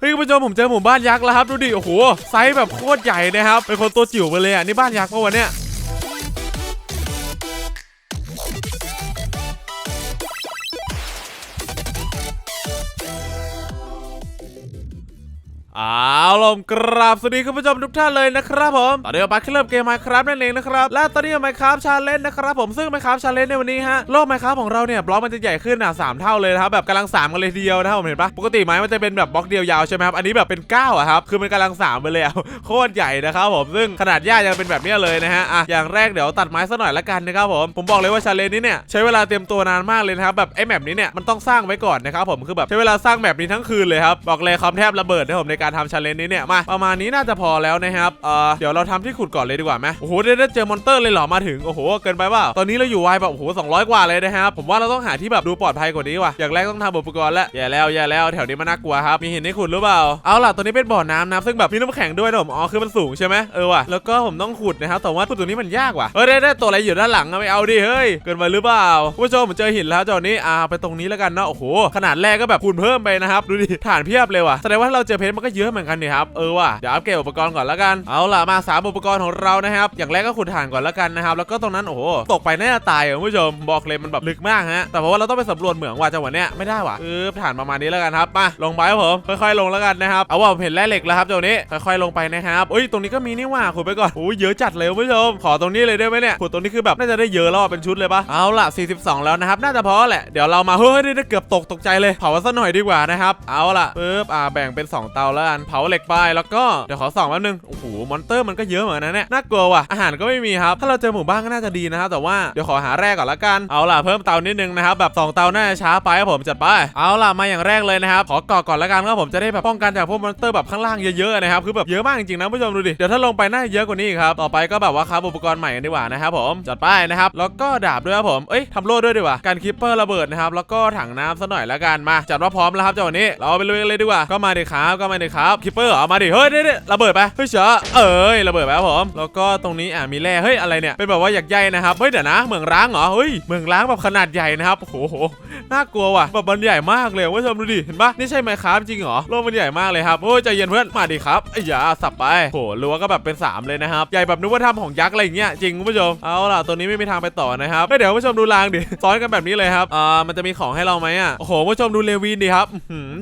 เฮ้ยคุณผู้ชมผมเจอหมู่บ้านยักษ์แล้วครับดูดิโอ้โหไซส์แบบโคตรใหญ่นะครับเป็นคนตัวจิ๋วไปเลยอะนี่บ้านยักษ์ปะวะเนี่ย เอาลมกราบสวัสดีคุณผู้ชมทุกท่านเลยนะครับผมตอนนี้เราไปขึ้นเริ่มเกม Minecraft นั่นเองนะครับและตอนนี้ Minecraft Challenge นะครับผมซึ่ง Minecraft Challenge ในวันนี้ฮะโลก Minecraft ของเราเนี่ยบล็อกมันจะใหญ่ขึ้นอะสามเท่าเลยนะครับแบบกำลังสามกันเลยทีเดียวนะครับผมเห็นปะปกติไม้มันจะเป็นแบบบล็อกเดียวยาวใช่ไหมครับอันนี้แบบเป็น9อะครับคือมันกำลังสามไปเลยโคตรใหญ่นะครับผมซึ่งขนาดหญ้ายังเป็นแบบนี้เลยนะฮะอะอย่างแรกเดี๋ยวตัดไม้ซะหน่อยละกันนะครับผมผมบอกเลยว่า Challenge นี้เนี่ยใช้เวลาเตรียมตัวนานมากเลยนะครับแบบไอ้แมปนี้เนี่ยมันต้องสร้างไว้ก่อนนะครับผมคือแบบใช้เวลาสร้างแมปนี้ทั้งคืนเลยครับบอกเลยคอมแทบระเบิดนะผมในการทำ Challenge นี้เนี่ยมาประมาณนี้น่าจะพอแล้วนะครับเออเดี๋ยวเราทำที่ขุดก่อนเลยดีกว่าไหมโอ้โหได้เจอมอนเตอร์เลยเหรอมาถึงโอ้โหเกินไปเปล่าตอนนี้เราอยู่ไวแบบโอ้โห200กว่าเลยนะครับผมว่าเราต้องหาที่แบบดูปลอดภัยกว่านี้ว่ะอย่างแรกต้องทำอุปกรณ์แล้วอย่าแล้วอย่าแล้วแถวนี้มันน่ากลัวครับมีหินให้ขุดหรือเปล่าเอาล่ะตัวนี้เป็นบ่อน้ำนะซึ่งแบบมีน้ำแข็งด้วยนะผมอ๋อคือมันสูงใช่ไหมเออว่ะแล้วก็ผมต้องขุดนะครับแต่ว่าขุดตรงนี้มันยากว่ะเฮ้ยได้ได้ตัวอะไรอยู่ด้านหลังอะไม่เอาดิเฮ้ยเกินไปหรือเปล่าผู้ชมผมเจอหินแล้วจอนี้อ่าไปตรงนี้แล้วกันเนาะโอ้โหขนาดแรกก็แบบคูณเพิ่มไปนะครับดูดิฐานเพียบเลยว่ะแสดงว่าถ้าเราเจอเพชรมันก็เยอะเหมือนกันนี่ครับ เออว่ะ เดี๋ยวอัปเกรดอุปกรณ์ก่อนแล้วกัน เอาล่ะมาสามอุปกรณ์ของเรานะครับ อย่างแรกก็ขุดฐานก่อนแล้วกันนะครับ แล้วก็ตรงนั้นโอ้โห ตกไปน่าจะตายอะคุณผู้ชม บอกเลยมันแบบลึกมากฮะ แต่เพราะว่าเราต้องไปสำรวจเหมืองว่ะจังหวะเนี้ยไม่ได้ว่ะเออฐานประมาณนี้แล้วกันครับ มาลงไปครับผม ค่อยๆลงแล้วกันนะครับ เอาว่าผมเห็นแร่เหล็กแล้วครับจังหวะนี้ ค่อยๆลงไปนะครับเอ้ยตรงนี้ก็มีนี่ว่าขุดไปก่อนโอ้ยเยอะจัดเลยคุณผู้ชม ขอตรงนี้เลยได้ไหมเนี่ยขุดตรงนี้คือแบบน่าจะได้เยอะแล้วอะเป็นชุดเลยปะเอาล่ะ 42 แล้วนะครับน่าจะพอแหละเดี๋ยวเรามาเฮ้ยได้เกือบตกตกใจเลยเผาซะหน่อยดีกว่านะครับเอาล่ะปึ๊บอ่าแบ่งเป็น 2 เตาแล้วกันเผาเหล็กไปแล้วก็เดี๋ยวขอส่องแป๊บนึงโอ้โหมอนเตอร์มันก็เยอะเหมือนกันนะเนี่ยน่ากลัวว่ะอาหารก็ไม่มีครับถ้าเราเจอหมู่บ้านก็น่าจะดีนะครับแต่ว่าเดี๋ยวขอหาแร่ก่อนละกันเอาล่ะเพิ่มเตานิดนึงนะครับแบบสองเตาน่าจะช้าไปครับผมจัดไปเอาล่ะมาอย่างแรกเลยนะครับขอก่อก่อนละกันครับผมจะได้แบบป้องกันจากพวกมอนสเตอร์แบบข้างล่างเยอะๆนะครับคือแบบเยอะมากจริงๆนะผู้ชมดูดิเดี๋ยวถ้าลงไปน่าจะเยอะกว่านี้ครับต่อไปก็แบบว่าครับอุปกรณ์ใหม่กันดีกว่านะครับผมจัดไปนะครับแล้วก็ดาบด้วยครับผมเอ้ยทำโล่ด้วยดีกว่าการคิปเปอร์ระเบิดนะครับแล้วก็ถังน้ำซะหน่อยละกันมาจัดว่าพร้อมแล้วครับจังหวะนี้เราไปลุยกันเลยดีกว่าก็มาดิครับก็มาดิครับคิปเปอร์เหรอมาดิเฮ้ยเด้ระเบิดไปเฮ้ยเฉอเอ้ยระเบิดไปครับผมแล้วก็ตรงนี้อะมีแร่เฮ้ยอะไรเนี่ยเป็นแบบว่าอยากใยนะครับเฮ้ยเดี๋ยวนะเหมืองร้างเหรอเฮ้ยเหมืองร้างแบบขนาดใหญ่นะครับโอ้โหน่ากลัวว่ะแบบมันใหญ่มากเลยคุณผู้ชมดูดิเห็นปะนี่ใช่ไหมครับจริงเหรอโลกมันใหญ่มากเลยครับโอ้ยใจเย็นเพื่อนมาดิครับอ้ยาสับไปโหรั้วก็แบบเป็น 3 เลยนะครับใหญ่แบบนึกว่าทำของยักษ์อะไรอย่างเงี้ยจริงคุณผู้ชมเอาล่ะตัวนี้ไม่มีทางไปต่อนะครับเดี๋ยวคุณผู้ชมดูรางดิซ้อนกันแบบนี้เลยครับอ่ามันจะมีของให้เราไหมอะโอ้โหคุณผู้ชมดูเลวินดิครับ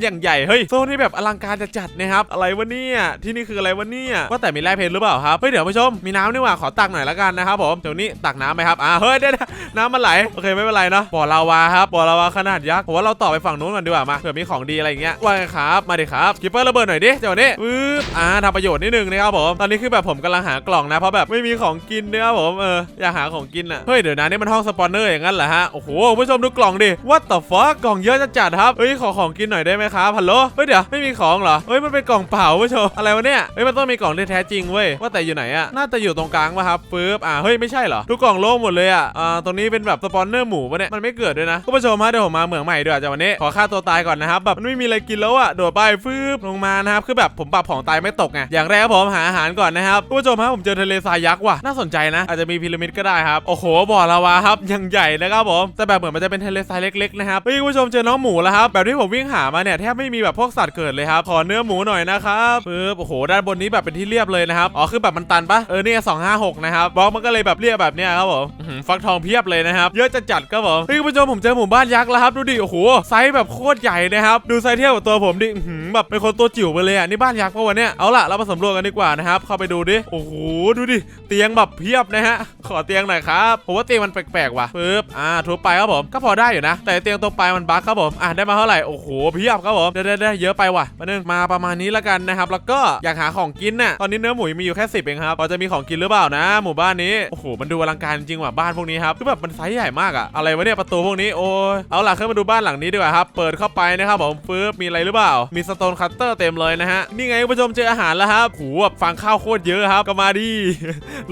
อย่างใหญ่เฮ้ยโซนนี่แบบอลังการจะจัดนะครับอะไรวะเนี่ยที่นี่คืออะไรวะเนี่ยว่าแต่มีแร่เพชรหรือเปล่าครับเฮ้ยเดี๋ยวผู้ชมมีน้ำนี่หว่าขอตักหน่อยละกันนะครับผมเดี๋ยวนี้ตักน้ำไหมครับอ่าเฮ้ยเดี๋ยวๆน้ำมันไหลโอเคไม่เป็นไรเนาะบ่อลาวาครับบ่อลาวาขนาดยักษ์ผมว่าเราต่อไปฝั่งนู้นก่อนดีกว่ามาเผื่อมีของดีอะไรอย่างเงี้ยว่าไงครับมาดิครับกิปเปอร์ระเบิดหน่อยดิเจ้านี้ปึ๊บอ่าทำประโยชน์นิดนึงนะครับผมตอนนี้คือแบบผมกำลังหากล่องนะเพราะแบบไม่มีของกินนะครับผมเอออยากหาของกินอะเฮ้ยเดี๋ยวนะนี่มันห้องสปอนเนอร์อย่างนั้นเหรอฮะโอ้โหผู้ชมดูกล่องดิ what the fuck กล่องเยอะจัดครับเฮ้ยขอของกินหน่อยได้ไหมครับฮัลโหลเฮ้ยเดี๋ยวไม่มีของเหรอเฮ้ยมันเป็นกล่องเปล่าผู้ชมอะไรวะเนี่ยเฮ้ยมันต้องมีกล่องที่แท้จริงเว้ยว่าแต่อยู่ไหนอะน่าจะอยู่ตรงกลางป่ะครับปึ๊บอ่าเฮ้ยไม่ใช่เหรอทุกกล่องโล่งหมดเลยอะอ่าตรงนี้เป็นแบบสปอนเนอร์หมูปะเนี่ยมันไม่เกิดด้วยนะคุณผู้ชมฮะเดี๋ยวผมมาเหมืองใหม่ด้วยจากวันนี้ขอฆ่าตัวตายก่อนนะครับแบบมันไม่มีอะไรกินแล้วอะโดดไปฟืบลงมานะครับคือแบบผมปรับของตายไม่ตกไงอย่างแรกผมหาอาหารก่อนนะครับคุณผู้ชมฮะผมเจอทะเลทรายยักษ์ว่ะน่าสนใจนะ อาจจะมีพีระมิดก็ได้ครับโอ้โหบ่อลาวาครับยังใหญ่นะครับผมแต่แบบเหมือนมันจะเป็นทะเลทรายเล็กๆนะครับเฮ้ยคุณผู้ชมเจอน้องหมูแล้วครับแบบที่ผมวิ่งหามาเนี่ยแทบไม่มีแบบพวกสัตว์เกิดเลยครับขอเนื้อหมูหน่อยนะครับปึ๊บโอ้โหด้านบนนี้แบบเป็นที่เรียบเลยนะครับอ๋อคือแบบมันตันปะเออเนี่ยสองห้าหกนะครับบล็อกมันก็เลยแบบเรียบแบบเนี้ยครับผมหือฟักทองเพียบเลยนะครับเยอะจะจัดครับผมเฮ้ยคุณผู้ชมผมเจอหมู่บ้านยักษ์แล้วครับดูดิโอ้โหไซส์แบบโคตรใหญ่นะครับดูไซส์เทียบกับตัวผมดิหือแบบเป็นคนตัวจิ๋วไปเลยอะนี่บ้านยักษ์ปะวะเนี่ยเอาล่ะเรามาสำรวจกันดีกว่านะครับเข้าไปดูดิโอ้โหดูดิเตียงแบบเพียบนะฮะขอเตียงหน่อยครับผมว่าเตียงมันแปลกๆว่ะปึ๊บอ่าทุบไปครับผมก็พอได้อยู่นะ แต่เตียงตรงปลายมันบั๊กครับผมอ่าได้มาเท่าไหร่โอ้โหเพียบครับผมได้ได้ได้เยอะไปว่ะมาหนึ่งมาประมาณนี้ละกันนะครับ แล้วก็อยากหาของกินน่ะ ตอนนี้เนื้อหมูมีอยู่แค่สิบเองครับ พอจะมีของกินหรือเปล่านะ หมู่บ้านนี้ โอ้โห มันดูอลังการจริงว่ะบ้านพวกนี้ครับ คือแบบมันไซส์ใหญ่มากอะอะไรวะเนี่ยประตูพวกนี้ โอ้ย เอาล่ะขึ้นมาดูบ้านหลังนี้ดีกว่าครับ เปิดเข้าไปนะครับผมปึ๊บมีอะไรหรือเปล่า มีสโตนคัตเตอร์เต็มเลยนะฮะ นี่ไงคุณผู้ชมเจออาหารแล้วครับโอ้โหแบบฟางข้าวโคตรเยอะครับ ก็มาดิ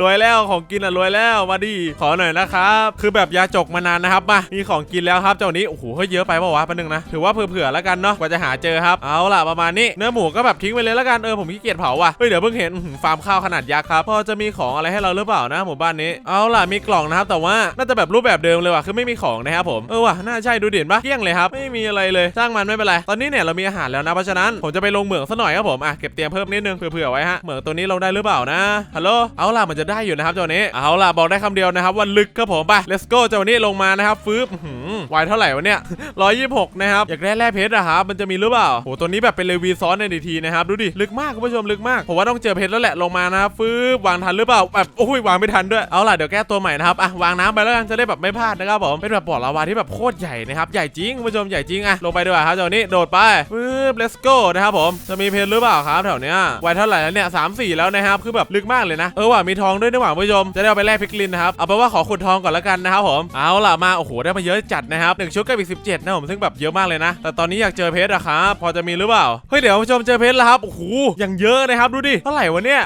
รวยแล้วของกินอะรวยแล้ว มาดิ ขอหน่อยนะครับ คือแบบยาจกมานานนะครับ มา มีของกินแล้วครับ เจ้านี้ โอ้โหเฮ้ยเยอะไปเปล่าวะแป๊บนึงนะ ถือว่าเผื่อๆแล้วกันเนาะ กว่าจะหาเจอครับ เอาล่ะประมาณนี้เนื้อหมูก็แบบทิ้งไปเลยแล้วกันเออผมขี้เกียจเผาว่ะเฮ้ยเดี๋ยวเพิ่งเห็นฟาร์มข้าวขนาดยักษ์ครับพอจะมีของอะไรให้เราหรือเปล่านะหมู่บ้านนี้เอาล่ะมีกล่องนะครับแต่ว่าน่าจะแบบรูปแบบเดิมเลยว่ะคือไม่มีของนะครับผมเออว่ะน่าใช่ดูเด่นปะเกลี้ยงเลยครับไม่มีอะไรเลยสร้างมันไม่เป็นไรตอนนี้เนี่ยเรามีอาหารแล้วนะเพราะฉะนั้นผมจะไปลงเหมืองซะหน่อยครับผมอะเก็บเตรียมเพิ่มนิดนึงเผื่อๆไว้ฮะเหมืองตัวนี้ลงได้หรือเปล่านะฮัลโหลเอาล่ะมันจะได้อยู่นะครับเจ้านี้เอาล่ะบอกได้คำเดียวนะครับว่าลึกครับผมไป let's go เจ้านี้ลงมานะครับฟืบอื้อหือไวเท่าไหร่วะเนี่ย126นะครับอยากได้แร่เพชรอะครับมันจะมีหรือเปล่าโหตัวนี้แบบเป็นเลวีซ้อนในดีทีนะครับดูดิลึกมากคุณผู้ชมลึกมากผมว่าต้องเจอเพชรแล้วแหละลงมานะครับฟืบวางทันหรือเปล่าแบบโอ้ยวางไม่ทันด้วยเอาล่ะเดี๋ยวแก้ตัวใหม่นะครับอะวางน้ำไปแล้วกันจะได้แบบไม่พลาดนะครับผมเป็นแบบบ่อลาวาที่แบบโคตรใหญ่นะครับใหญ่จริงคุณผู้ชมใหญ่จริงอะลงไปดีกว่าครับเจ้านี้โดดไปฟืบ let's go นะครับผมจะมีเพชรหรือเปล่าครับแถวเนี้ยไวเท่าไหร่แล้วเนี่ยสามสี่แล้วนะครับคือแบบลึกมากเลยนะเออว่ะมีทองด้วยนี่หว่าคุณผู้ชมจะได้เอาไปแลกพิกลินนะครับเอาไปนว่าขอขุดทองก่อนแล้วกันนะครับผมเอาล่ะมาโอ้โหได้มาเยอะจัดนะครับหนึ่งชุดกับอีก17นะผมซึ่งแบบเยอะมากเลยนะ แต่ตอนนี้อยากเจอเพชรอะครับพอจะมีหรือเปล่าเฮ้ยเดี๋ยวคุณผู้ชมมเจอเพชรแล้วครับโอ้โหอย่างเยอะนะครับดูดิเท่าไหร่วะเนี่ย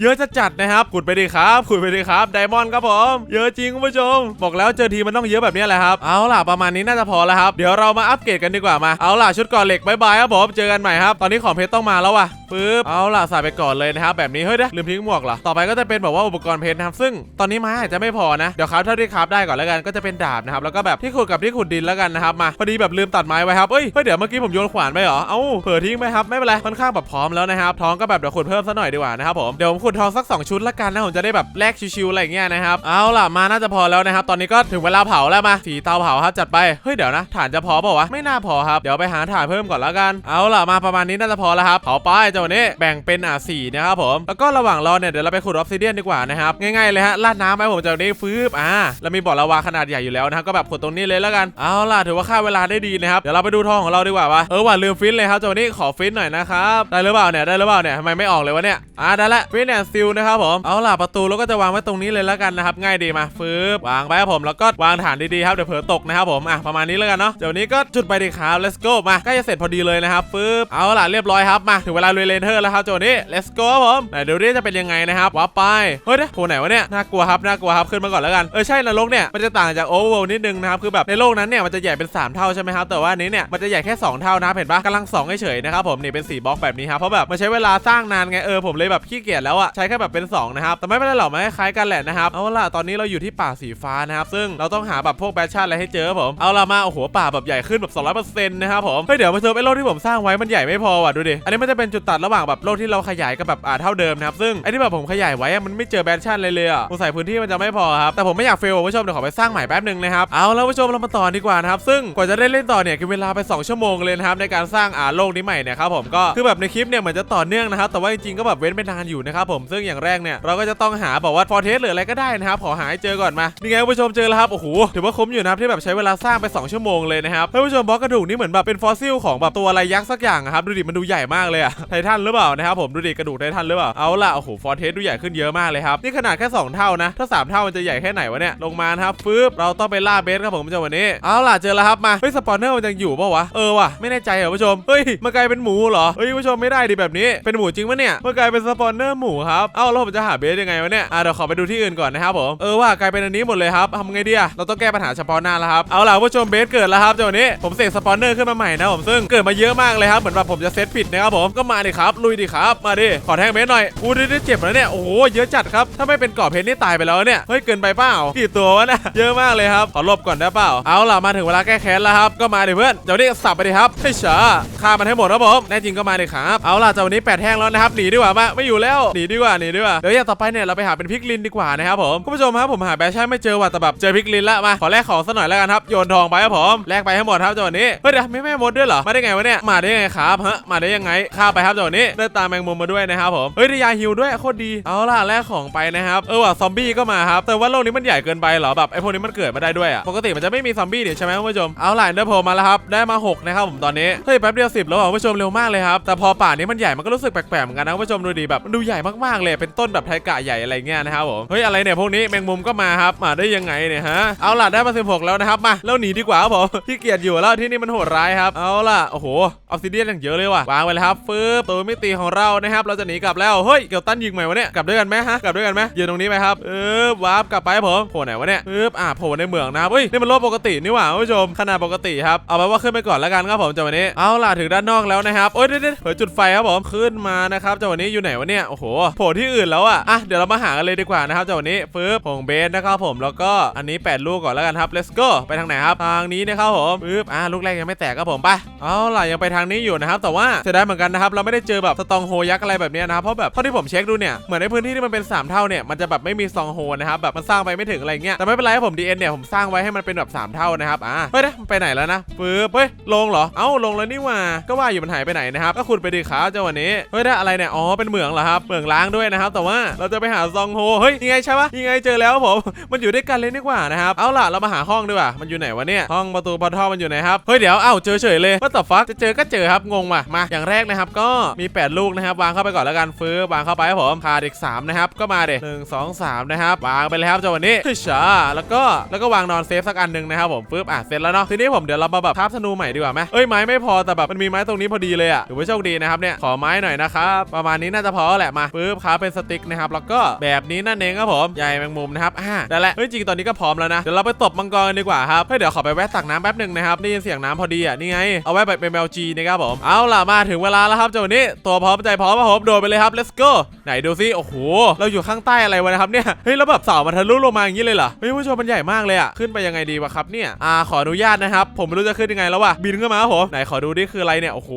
เยอะจะจัดนะครับขุดไปดิครับขุดไปดิครับไดมอนด์ครับผมเยอะจริงคุณผู้ชม บอกแล้วเจอทีมันต้องเยอะแบบนี้แหละครับเอาล่ะประมาณนี้น่าจะพอแล้วครับเดี๋ยวเรามาอัปเกรดกันดีกว่ามาเอาล่ะชุดก่อนเหล็กบายบายครับผมเจอกันใหม่ครับตอนนี้ของเพชรต้องมาแล้วว่ะปึ๊บเอาล่ะใส่ไปก่อนเลยนะครับแบบนี้เฮ้ยเดี๋ยวลืมทิ้งหมวกเหรอต่อไปก็จะเป็นแบบว่าอุปกรณ์เพชรนะครับซึ่งตอนนี้ไม้อาจจะไม่พอนะเดี๋ยวครับเท่าที่ครับได้ก่อนแล้วกันก็จะเป็นดาบนะครับแล้วก็แบบที่ขุดกับที่ขุดดินแล้วกันนะครับมาพอดีแบบลืมตัดไม้ไว้ครับเฮ้ยเฮ้ยเดี๋ยวเมื่อกี้ผมโยนขวานไปเหรอเอ้าเผลอทิ้งไปครับไม่เป็นไรค่อนข้างแบบพร้อมแล้วนะครับท้องก็แบบเดี๋ยวขุดเพิ่มซะหน่อยดีกว่านะครับผมเดี๋ยวผมขุดทองสักสองชุดละกันนะผมจะได้แบบแลกชิวๆอะไรอย่างเงี้ยนะครับเอาล่ะมาน่าจะพอแล้วนะครับตอนนี้ก็ถึงเวลาเผาแล้วมาสีเตาเผาครับจัดไปเฮ้ยเดี๋ยวนะฐานจะพอเปล่าวะไม่น่าพอครับเดี๋ยวไปหาถ่านเพิ่มก่อนแล้วกันเอาล่ะมาประมาณนี้น่าจะพอแล้วครับเผาไปเจ้าวันนี้แบ่งเป็นอะสี่นะครับผมแล้วก็ระหว่างรอเนี่ยเดี๋ยวเราไปขุดออฟซิเดียนดีกว่านะครับง่ายๆเลยฮะราดน้ำไปผมจ้าวันนี้ฟืบอ่าเรามีบ่อลาวาขนาดใหญ่อยู่แล้วนะครับก็แบบขุดตรงนี้เลยแล้วกันเอาล่ะถือว่าฆ่าเวลาได้ดีนะครับเดี๋ยวเราไปดูทองของเราดีกว่าวะเออว่ะลืมฟินเลยครับจ้าวันนี้ขอฟินหน่อยนะครับได้หรือเปล่าเนี่ยได้หรือเปล่าเนี่ยทำไมไม่ออกเลยวะเนี่ยอ่าได้ละฟินแอนซิลนะครับผมเอาล่ะประตูเราก็จะวางไว้ตรงนี้เลยแล้วกันนะครับง่ายดีมาฟืบวางไปครับผมแล้วก็วางฐานดีๆครับเดี๋ยวเผลอตกนะครับผมอะประมาณนี้แล้วกันเนาะเดี๋ยวนี้ก็จุดไปดีครับ let's go มาใกล้จะเสร็จพอดีเลยนะครับฟืบเอาล่ะเรียบร้อยครับมาถึงเวลาลุยเลนเทอร์แล้วครับโจนี้ let's go ครับผมไหนดี๋ยวนี้จะเป็นยังไงนะครับว้าไปเฮ้ยเดี๋ยวโผล่ไหนวะเนี่ยน่ากลัวครับน่ากลัวครับขึ้นมาก่อนแล้วกันเออใช่นรกเนี่ยมันจะต่างจากโอเวอร์นิดนึงนะครับคือแบบในโลกนั้นเนี่ยมันจะใหญ่เป็น 3 เท่าใช่ไหมครับแต่ว่านี้เนี่ยมันจะใหญ่แค่ 2 เท่านะเห็นปะกำลัง2เฉยๆนะครับผมนี่เป็น4บล็อกแบบนี้ครับเพราะแบบมันใช้เวลาสร้างนานไงเออผมเลยแบบขี้เกียจแล้วอะใช้แค่แบบเป็น2นะครับแต่ไม่เป็นไรหรอกมันคล้ายกันแหละนะครับเอาล่ะตอนนี้เราอยู่ที่ป่าสีฟ้านะครับซึ่งเราต้องหาแบบพวกแบชชั่นอะไรให้เจอผมเอาล่ะมาโอ้โหป่าแบบใหญ่ขึ้นแบบ200%นะครับผมเฮ้ยเดี๋ยวมาเจอไอ้โลกที่ผมสร้างไว้มันใหญ่ไม่พอว่ะดูดิอันนี้มันจะเป็นจุดตัดระหว่างแบบโลกที่เราขยายกับแบบอ่าเท่าเดิมนะครับซึ่งไอ้ที่แบบผมขยายไว้มันไม่เจอแบชชั่นเลยเลยอะสงสัยพื้นที่มันจะไม่พอครับแต่ผมไม่อยากเฟลผู้ชมเดี๋ยวขอไปสร้างใหม่แป๊บนึงนะครับเอาแล้วผู้ชมเรามาต่อดีกว่านะครับซึ่งกว่าจะได้เล่นต่อเนี่ยกินเวลาไป 2 ชั่วโมงเลยนะครับในการสร้างอ่าโลกนี้ใหม่เนี่ยครับผมก็คือแบบในคลิปเนี่ยเหมือนจะต่อเนื่องนะครับแต่ว่าจริงๆก็แบบเว้นไปนานอยู่นะครับผมซึ่งอย่างแรกเนี่ยเราก็จะต้องหาบอกว่าฟอร์เทสหรืออะไรก็ได้นะครับขอหาให้เจอก่อนมานี่ไงผู้ชมเจอแล้วครับโอ้โหถือว่าคุ้มอยู่นะครับที่แบบใช้เวลาสร้างไป 2 ชั่วโมงเลยนะครับผู้ชมบล็อกกระดูกนี่เหมือนแบบเป็นฟอสซิลของแบบตัวอะไรยักษ์สักอย่างครับดูดิมันดูใหญ่มากเลยอะไททันหรือเปล่านะครับผมดูดิกระดูกไททันหรือเปล่าเอาล่ะโอ้โหฟอร์เทสดูใหญ่ขึ้นเยอะมากเลยครับนี่ขนาดแค่สองเท่านะถ้าสามเท่ามันจะใหญ่แค่ไหนวะเนี่ยลงมาครับฟึบเราต้องไปล่าเบสครับผมผู้ชมวันนี้เอาล่ะเจอแล้วครับมาเฮ้ยสปอนเนอร์มันยังอยู่ปล่าวะเออว่ะไม่แน่ใจเหรอผู้ชมเฮ้ยมันกลายเป็นหมูเหรอเฮ้ยผู้ชมไม่ได้ดิแบบนี้เป็นหมูจริงปะเนี่ยมันกลายเป็นสปอนเนอร์หมูครับเอ้าแล้วผมจะหาเบสยังไงวะเนี่ยอะเดี๋ยวขอไปดูที่อื่นก่อนนะครับผมเออว่ากลายเป็นอันนี้หมดเลยครับทำไงดีอะเราต้องแก้ปัญหาเฉพาะหน้าแล้วครับเอาล่ะผู้ชมเบสเกิดแล้วครับเจ้าวันนี้ผมเสกสปอนเนอร์ขึ้นมาใหม่นะผมซึ่งเกิดมาเยอะมากเลยครับเหมือนแบบผมจะเซตผิดนะครับผมก็มาดิครับ ลุยดิครับ มาดิ ขอแทงเบสหน่อยอู้ดิดเจ็บแล้วเนี่ย โอ้โห เยอะจัดครับ ถ้าไม่เป็นกรอบเพชรนี่ตายไปแล้วเนี่ย เฮ้ย เกินไปเปล่ากี่ตัววะเนี่ย เยอะมากเลยครับ ขอหลบก่อนได้เปล่า เอาล่ะ มาถึงเวลาแก้แค้นแล้วครับ ก็มาดิเพื่อน เจ้านี้สับไปดิครับให้ช้าฆ่ามันให้หมดครับผม แน่จริงก็มาดิครับ เอาล่ะเจ้าวันนี้แปดแห้งแล้วนะครับ หนีดีกว่ามาไม่อยู่แล้ว หนีดีกว่า หนีดีกว่า เดี๋ยวอย่างต่อไปเนี่ยเราไปหาเป็นพิกลินดีกว่านะครับผมคุณผู้ชมครับผมหาแบชชั่นไม่เจอว่ะแต่แบบเจอพิกลินละมาขอแลกของซะหน่อยแล้วกันครับโยนทองไปครับผมแลกไปให้หมดครับเจ้าวันนี้เฮ้ยเดี๋ยวไม่แม่มดด้วยเหรอมาได้ไงวะเนี่ยมาได้ไงครับฮะมาได้ยังไงฆ่าไปครับเจ้าวนี้ได้ตามแมงมุมมาด้วยนะครับผมเฮ้ยได้ยาฮิวด้วยโคตรดีเอาล่ะแลกของไปนะครับเออว่ะซอมบี้ก็มาครับแต่ว่าโลกนี้มันใหญ่เกินไปเหรอแบบไอพวกนี้มันเกิดมาได้ด้วยอะปกติมันจะไม่มีซอมบี้เนี่ยใช่ไหมคุณผู้ชมเอาล่ะเดอร์โพมาแล้วครับได้มาหกนะครับผมตอนนี้เฮ้ยแป๊บเดียวสิบแล้วคุณผู้ชมเร็วมากเลยครับแต่พอป่านี้มันใหญ่มันก็รู้สึกแปลกๆเหมือนกันนะคุณผู้ชมดูดีแบบมันดูใหญ่มากๆเลยเป็นต้นแบบไทกะใหญ่อะไรเงี้ยนะครับผมเฮ้ยอะไรเนี่ยพวกนี้แมงมุมก็มาครับมาได้ยังไงเนี่ยฮะเอาล่ะได้มาสิบหกแล้วนะครับมาแล้วหนีดีกว่าครับผมที่เกียจอยู่แล้วที่นี่มันโหดร้ายครับเอาล่ะโอ้โหออฟซิเดียนอย่างเยอะเลยว่ะวางไว้เลยครับฟืบตัวมิติของเรานะครับ เราจะหนีกลับแล้ว เฮ้ย เกี่ยวตันยิงใหม่วะเนี่ย กลับด้วยกันไหมฮะ กลับด้วยกันไหมยืนตรงนี้ไหมครับเออวาร์ปกลับไปครับผมโผล่ไหนวะเนี่ยปึ๊บอ่าโผล่ในเมืองนะครับเฮ้ย นี่มันโลกปกตินี่หว่าผู้ชม ขนาดปกติครับ เอาไปว่าขึ้นไปก่อนแล้วกันครับผมจากวันนี้ เอาล่ะถึงด้านนอกแล้วนะครับโอ้ยเด็ดเผยจุดไฟครับผมขึ้นมานะครับจังหวะนี้อยู่ไหนวะเนี่ย โอ้โห โผล่ที่อื่นแล้วอะอะเดี๋ยวเรามาหากันเลยดีกว่านะครับจังหวะนี้ฟืบผงเบสนะครับผม แล้วก็อันนี้ 8 ลูกก่อนแล้วกันครับ let's go ไปทางไหนครับทางนี้นะครับผมฟืบอะลูกแรกยังไม่แตกครับผมไปเอาล่ะยังไปทางนี้อยู่นะครับแต่ว่าเสียดายเหมือนกันนะครับเราไม่ได้เจอแบบสตองโฮยักษ์อะไรแบบนี้นะครับเพราะแบบเท่าที่ผมเช็คดูเนี่ยเหมือนในพื้นที่ที่มันเป็นสามเท่าเนี่ยมันจะแบบไม่มีสตองโฮนะครับแบบมันสร้างไปไม่ถึงอะไรเงี้ยแต่ไม่เป็นไรครับผม DN เนี่ยผมสร้างไว้ให้มันเป็นแบบสามเท่านะครับอะเฮ้ยนะมันไปไหนแล้วนะฟื้บเฮ้ยลงเหรอเอ้าลงแล้วนี่ว่าก็ว่าอยู่มันหายไปไหนนะครับก็คุณไปดีครับเจ้าวันนี้เฮ้ยได้อะไรเนี่ยอ๋อเป็นเหมืองเหรอครับเหมืองล้างด้วยนะครับแต่ว่าเราจะไปหาซองโฮเฮ้ยยังไงใช่ปะยังไงเจอแล้วผมมันอยู่ด้วยกันเลยนี่กว่านะครับเอาล่ะเรามาหาห้องดีกว่ามันอยู่ไหนวะเนี่ยห้องประตูพอท่อมันอยู่ไหนครับเฮ้ยเดี๋ยวเอ้าเจอเฉยเลยว่าต่อฟักจะเจอก็เจอครับงงว่ะมาอย่างแรกนะครับก็มี 8 ลูกนะครับ วางเข้าไปก่อนแล้วกันฟื้นวางเข้าไปครับผมขาดอีก3นะครับ ก็มาเด็ดหนึ่งสองสามนะครับ วางไปเลยครับเจ้าวันนี้เฮ้ยช้าแล้วก็แล้วก็วางนอนเซฟสักอันหนึ่งนะครับผมฟื้นอะเสร็จแล้วเนาะทีนี้ผมเดี๋ยวเรามาแบบทับธนูใหม่ดีกว่าไหมเอ้ยไม้ไม่พอแต่แบบมันมีไม้ตรงนี้พอดีเลยอะถือว่าโชคดีนะครับเนี่ยขอไม้หน่อยนะครับประมาณนี้น่าจะพอแหละมาฟื้นครับเป็นสติ๊กนะครับแล้วก็แบบนี้นั่นเองครับผมใหญ่แมงมุมนะครับอ่าได้แล้วเฮ้ยจริงตอนนี้ก็พร้อมแล้วนะเดี๋ยวเราไปตบมังกรกันดีกว่าครับเฮ้ยเดี๋ยวขอไปแวะตักน้ำแป๊บหนึ่งนะครับได้ยินเสียงน้ำพอดีอะนี่ไงเอาไว้แบบเป็น LG นะครับผมเอาล่ะมาถึงเวลาแล้วครับเจ้าวันนี้ตัวพร้อมใจพร้อมครับผมโดดไปเลยครับ let's go ไหนดูซิโอ้โหเราอยู่ข้างใต้อะไรวะนะครับเนี่ยเฮ้ยแล้วแบบเสามันทะลุลงมาอย่างนี้เลยเหรอเฮ้ยผู้ชมมันใหญ่มากเลยอะขึ้นไปยังไงดีวะครับเนี่ยอ่าขออนุญาตนะครับ ผมไม่รู้จะขึ้นยังไงแล้ววะบินขึ้นมาครับผมไหนขอดูดิคืออะไรเนี่ยโอ้โห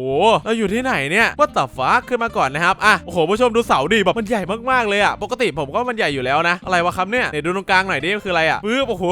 เราอยู่ที่ไหนเนี่ยว่าต่ฟ้าขึ้นมาก่อนนะครับอะโอ้โหผู้ชมดูเสาดิแบบมันใหญ่มากๆเลยอะปกติผมก็มันใหญ่อยู่แล้วนะ อะไรวะครับเนี่ยไหนดูตรงกลางหน่อยดิคืออะไรอะปึ๊บโอ้โห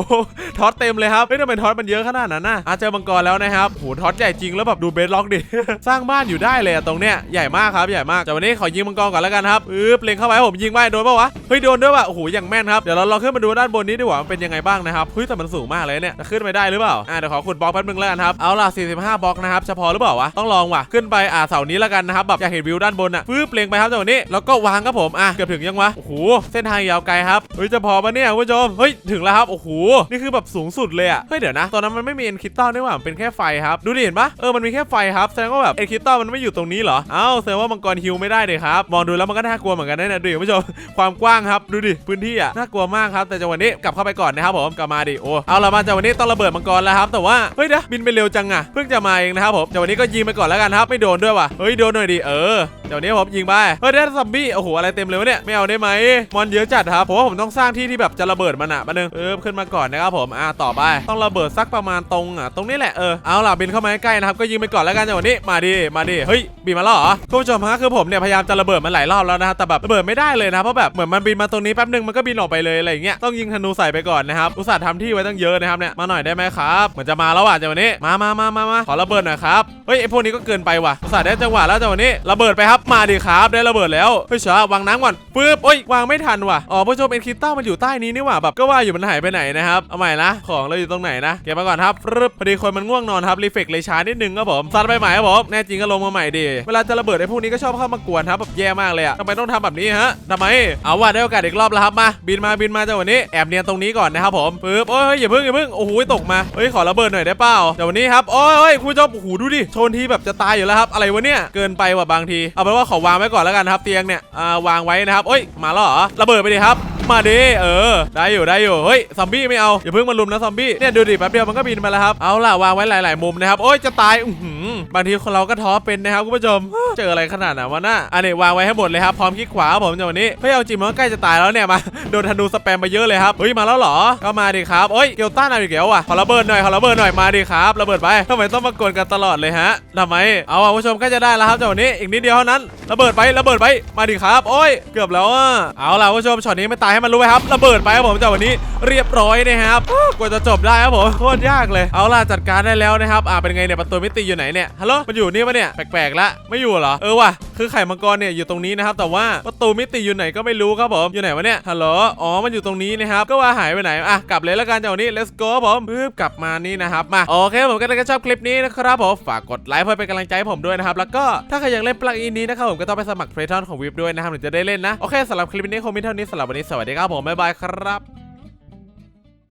ท็อตเต็มเลยครับเฮ้ยทำไมท็อตมันเยอะขนาดนั้นน่ะอาเจอมังกรแล้วนะครับโหท็อตใหญ่จริงแล้วแบบดูเบสล็อกดิสร้างบ้านอยู่ได้เลยอะตรงเนี้ยใหญ่มากครับใหญ่มากแต่วันนี้ขอยิงมังกรก่อนแล้วกันครับปึ๊บเล็งเข้าไปผมยิงไปโดนปะวะเฮ้ยโดนด้วยว่ะโอ้โหอย่างแม่นครับเดี๋ยวเราลองขึ้นมาดูด้านบนนี้ดีกว่ามันเป็นยังไงบ้างนะครับเฮ้ยแต่มันสูงมากเลยเนี่ยจะขึ้นไปได้หรือเปล่าอ่าเดี๋ยวขอขุดบล็อกแป๊บนึงแล้วกันครับเอาล่ะ45บล็อกนะครับจะพอหรือเปล่าวะต้องลองว่ะขึ้นไปอ่าเสานี้แล้วกันนะครับแบบอยากเห็นวิวด้านบนอะปึ๊บเล็งไปครับจังหวะนี้แล้วก็วางครับผมอะเกือบถึงยังวะโอ้โหเส้นทางยาวไกลครับเฮ้ยจะพอปะเนี่ยคุณผู้ชมเฮ้ยถึงแล้วครับโอ้โหนี่คือแบบสูงสุดเลยอะเฮ้ยเดี๋ยวนะตอนนั้นมันไม่มีเอ็นคิตตัลนี่หว่ามันเป็นแค่ไฟครับดูดิเห็นปะเออมันมีแค่ไฟครับแสดงว่าแบบเอ็นคิตตัลมันไม่อยู่ตรงนี้เหรอเอ้าาแสดงว่ามังกรฮิวไม่ได้เลยครับ มองดูแล้วมันก็น่ากลัวเหมือนกันนะเนี่ยดูดิคุณผู้ชม ความกว้างครับ ดูดิ พื้นที่อะ น่ากลัวมากครับ แต่จังหวะนี้กลับเข้าไปก่อนนะครับผม กลับมาดิ โอ้ เอาละมาจังหวะนี้ต้องระเบิดมังกรแล้วครับ แต่ว่า เฮ้ยเดะบินไปเร็วจังอะ เพิ่งจะมาเองนะครับผมจังหวะนี้ก็ยิงไปก่อนแล้วกันครับ ไม่โดนด้วยว่ะ เฮ้ย โดนหน่อยดิ เออเดี๋ยวนี้ผมยิงไป เฮ้ยได้ซอมบี้ โอ้โห อะไรเต็มเลยวะเนี่ย ไม่เอาได้ไหมมอนเยอะจัดครับผมว่าผมต้องสร้างที่ที่แบบจะระเบิดมันอะมาหนึ่งเออขึ้นมาก่อนนะครับผมอ่าต่อไปต้องระเบิดสักประมาณตรงอะตรงนี้แหละเออเอาล่ะบินเข้ามาใกล้ๆนะครับก็ยิงไปก่อนแล้วกันจังหวะนี้มาดิมาดิเฮ้ยบินมาแล้วเหรอคุณผู้ชมฮะคือผมเนี่ยพยายามจะระเบิดมันหลายรอบแล้วนะครับแต่แบบระเบิดไม่ได้เลยนะเพราะแบบเหมือนมันบินมาตรงนี้แป๊บนึงมันก็บินออกไปเลยอะไรอย่างเงี้ยต้องยิงธนูใส่ไปก่อนนะครับอุตส่าห์ทำที่ไว้ตั้งเยอะนะครับเนี่ยมาหน่อยได้ไหมครับเหมือนจะมาแล้วอะจังหวะนี้มามามามามาขอระเบิดหน่อยครับเฮ้ยไอพวกนี้ก็เกินไปว่ะอุตส่าห์ได้จังหวะแล้วจังหวะนี้ระเบิดไปครับมาดิครับได้ระเบิดแล้วเฮ้ยเฉาวางน้ำก่อนปึ๊บเอ้ยวางไม่ทันว่ะอ๋อผู้ชมเอ็นคิตต้ามันอยู่ใต้นี้นี่หว่าแบบก็ว่าอยู่มันหายไปไหนนะครับเอาใหม่นะของเราอยู่ตรงไหนนะเก็บมาก่อนครับปึ๊บพอดีคนมันง่วงนอนครับรีเฟกเลยช้านิดนึงครับผมซัดไปใหม่ครับผมแน่จริงก็ลงมาใหม่ดิเวลาจะระเบิดไอ้พวกนี้ก็ชอบเข้ามากวนครับแบบแย่มากเลยอะทำไมต้องทำแบบนี้ฮะทำไม เอาว่าได้โอกาสอีกรอบแล้วครับมา บินมาบินมาจังหวะนี้แอบเนียนตรงนี้ก่อนนะครับผมปึ๊บโอ้ยอย่าเพิ่งอย่าเพิ่งโอ้โหตกมาเฮ้ยขอระเบิดหน่อยได้เปล่าเดี๋ยววันนี้ครับโอ้ยโอ้ยคุณจอบโอ้โหดูดิชนทีแบบจะตายอยู่แล้วครับอะไรวะเนี่ยเกินไปว่ะบางที เอาเป็นว่าขอวางไว้ก่อนแล้วกันครับเตียงเนี่ยอ่าวางไว้นะครับเอ้ยมาแล้วเหรอระเบิดไปดิครับ มาดิเออ ได้อยู่ได้อยู่เฮ้ยซอมบี้ไม่เอาอย่าเพิ่งมาลุมนะซอมบี้เนี่ยดูดิแป๊บเดียวมันก็บินมาแล้วครับเอาล่ะวางไว้หลาย ๆ มุมนะครับโอ้ยจะตายอื้อหือบางทีคนเราก็ท้อเป็นนะครับคุณผู้ชมเจออะไรขนาดนั้นวะน่ะอันนี้วางไว้ให้หมดเลยครับพร้อมคลิกขวาผมจังหวะนี้เฮ้ยเอาจริงมันใกล้จะตายแล้วเนี่ยมาโดนธนูสแปมไปเยอะเลยครับเฮ้ยมาแล้วหรอก็มาดิครับเอ้ยเกียวต้านเอาอีกแล้วอะขอระเบิดหน่อยขอระเบิดหน่อยมาดิครับระเบิดไปทำไมต้องมากวนกันตลอดเลยฮะทำไมเอาคุณผู้ชมใกล้จะได้แล้วครับจังหวะนี้อีกนิดเดียวเท่านั้นระเบิดไประเบิดไปมาดิครับโอ้ยเกือบแล้วอะเอาล่ะคุณผู้ชมช็อตนี้ไม่ตายให้มันรู้ไว้ครับระเบิดไปครับผมจังหวะนี้เรียบร้อยนะครับกว่าจะจบได้ครับผมโคตรยากเลยเอาล่ะจัดการได้แล้วนะครับอ่าเป็นไงเนี่ยประตูมิติอยู่ไหนเนี่ยฮัลโหลมันอยู่นี่ปะเนี่ยแปลกๆละไม่อยู่เหรอเออว่ะคือไข่มังกรเนี่ยอยู่ตรงนี้นะครับแต่ว่าประตูมิติอยู่ไหนก็ไม่รู้ครับผมอยู่ไหนวะเนี่ยฮัลโหลอ๋อมันอยู่ตรงนี้นะครับก็ว่าหายไปไหนอะกลับเลยแล้วกันจังหวะนี้ let's go ครับผมปึ๊บกลับมานี่นะครับมาโอเคผมก็ได้ก็ชอบคลิปนี้นะครับผมฝากกดไลค์เพื่อเป็นกำลังใจให้ผมด้วยนะครับแล้วก็ถ้าใครอยากเล่นปลั๊กอินนี้นะครับผมก็ต้องไปสมัครเพลทอนของวิบด้วยนะครับถึงจะได้เล่นนะโอเคสำหรับคลิปนี้คงมีเท่านี้สำหรับวันนี้สวัสดีครับผมบ๊ายบายครับ